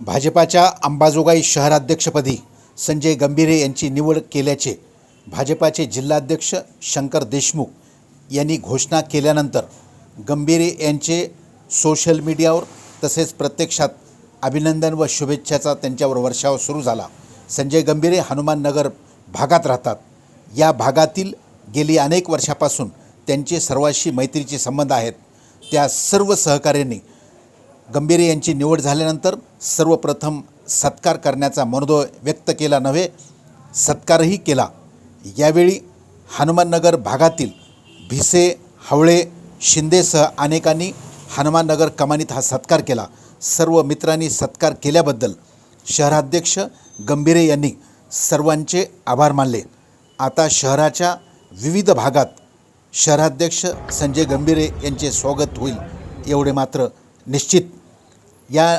भाजपाच्या अंबाजोगाई शहराध्यक्षपदी संजय गंभीरे यांची निवड केल्याचे भाजपाचे जिल्हाध्यक्ष शंकर देशमुख यांनी घोषणा केल्यानंतर गंभीरे यांचे सोशल मीडियावर तसेच प्रत्यक्षात अभिनंदन व शुभेच्छाचा त्यांच्यावर वर्षाव सुरू झाला. संजय गंभीरे हनुमाननगर भागात राहतात. या भागातील गेली अनेक वर्षापासून त्यांचे सर्वांशी मैत्रीचे संबंध आहेत. त्या सर्व सहकाऱ्यांनी गंभीरे यांची निवड झाल्यानंतर सर्वप्रथम सत्कार करण्याचा मनोदय व्यक्त केला नव्हे सत्कारही केला. यावेळी हनुमाननगर भागातील भिसे हवळे शिंदेसह अनेकांनी हनुमाननगर कमानीत हा सत्कार केला. सर्व मित्रांनी सत्कार केल्याबद्दल शहराध्यक्ष गंभीरे यांनी सर्वांचे आभार मानले. आता शहराच्या विविध भागात शहराध्यक्ष संजय गंभीरे यांचे स्वागत होईल एवढे मात्र निश्चित या